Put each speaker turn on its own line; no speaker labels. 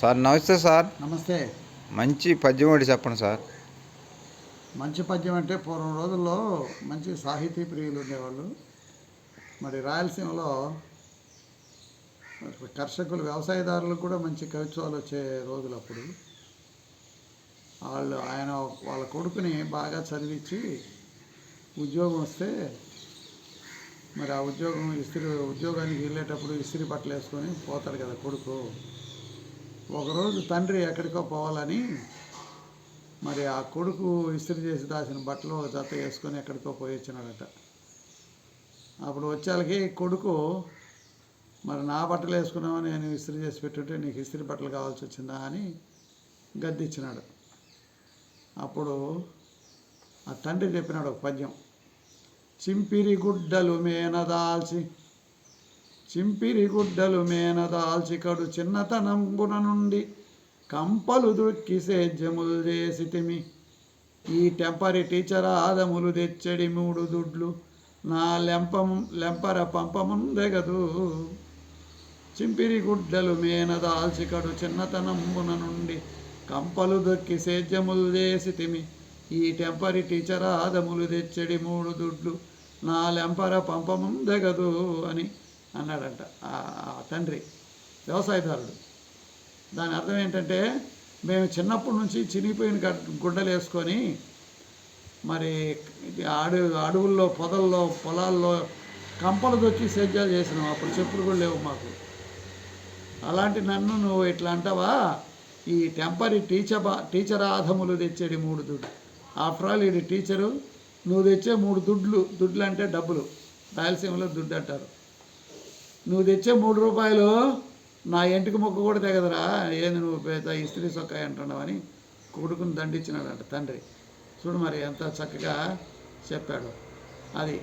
Sir నమస్తే sir.
నమస్తే.
మంచి పద్యం ఒకటి చెప్పండి సార్.
మంచి పద్యం అంటే పూర్వం రోజుల్లో మంచి సాహితీ ప్రియులు ఉండేవాళ్ళు. మరి రాయలసీమలో కర్షకులు వ్యవసాయదారులకు కూడా మంచి కవిత్వాలు వచ్చే రోజులు అప్పుడు. వాళ్ళు ఆయన వాళ్ళ కొడుకుని బాగా చదివించి ఉద్యోగం వస్తే మరి ఆ ఉద్యోగం ఇస్త్రీ ఉద్యోగానికి వెళ్ళేటప్పుడు ఇస్త్రీ బట్టలు వేసుకొని పోతాడు కదా కొడుకు. ఒకరోజు తండ్రి ఎక్కడికో పోవాలని మరి ఆ కొడుకు ఇస్త్రీ చేసి దాచిన బట్టలు ఒక జత వేసుకొని ఎక్కడికో పోయి వచ్చినాడట. అప్పుడు వచ్చేళ్ళకి కొడుకు మరి నా బట్టలు వేసుకున్నావు? నేను ఇస్త్రీ చేసి పెట్టుంటే నీకు ఇస్త్రీ బట్టలు కావాల్సి వచ్చిందా? అని గద్దిచ్చినాడు. అప్పుడు ఆ తండ్రి చెప్పినాడు ఒక పద్యం చింపిరి గుడ్డలు మేనదాల్చి చింపిరి గుడ్డలు మేన దాల్చికడు చిన్నతనంబున నుండి కంపలు దొక్కి సేద్యములు చేసి తిమి. ఈ టెంపరీ టీచర్ ఆదములు తెచ్చడి మూడు దుడ్లు నా లెంపం లెంపర పంపముందెగదు. చింపిరి గుడ్డలు మేన దాల్చికడు చిన్నతనంబున నుండి కంపలు దొక్కి సేద్యములు చేసి తిమి. ఈ టెంపరీ టీచర్ ఆదములు తెచ్చడి మూడు దుడ్లు నా లెంపర పంపముందెగదు అని అన్నాడంట. ఆ తండ్రి వ్యవసాయదారుడు. దాని అర్థం ఏంటంటే మేము చిన్నప్పటి నుంచి చినిగిపోయిన గుడ్డలు వేసుకొని మరి అడవి అడవుల్లో పొదల్లో పొలాల్లో కంపలు దొచ్చి సేద్యాలు చేసినాం. అప్పుడు చెప్పులు కూడా లేవు మాకు. అలాంటి నన్ను నువ్వు ఇట్లా అంటావా? ఈ టెంపరీ టీచర్ బా టీచర్ ఆధములు తెచ్చేది మూడు దుడ్డు ఆఫ్టర్ ఆల్ ఇది టీచరు నువ్వు తెచ్చే మూడు దుడ్లు దుడ్లు అంటే డబ్బులు. రాయలసీమలో దుడ్డు అంటారు. నువ్వు తెచ్చే మూడు రూపాయలు నా ఇంటికి మొక్క కూడా తెగదరా. ఏంది నువ్వు పెద్ద ఇస్త్రీ సొక్కాయి అంటున్నావు అని కొడుకుని దండించినాడంట తండ్రి. చూడు మరి ఎంత చక్కగా చెప్పాడు. అది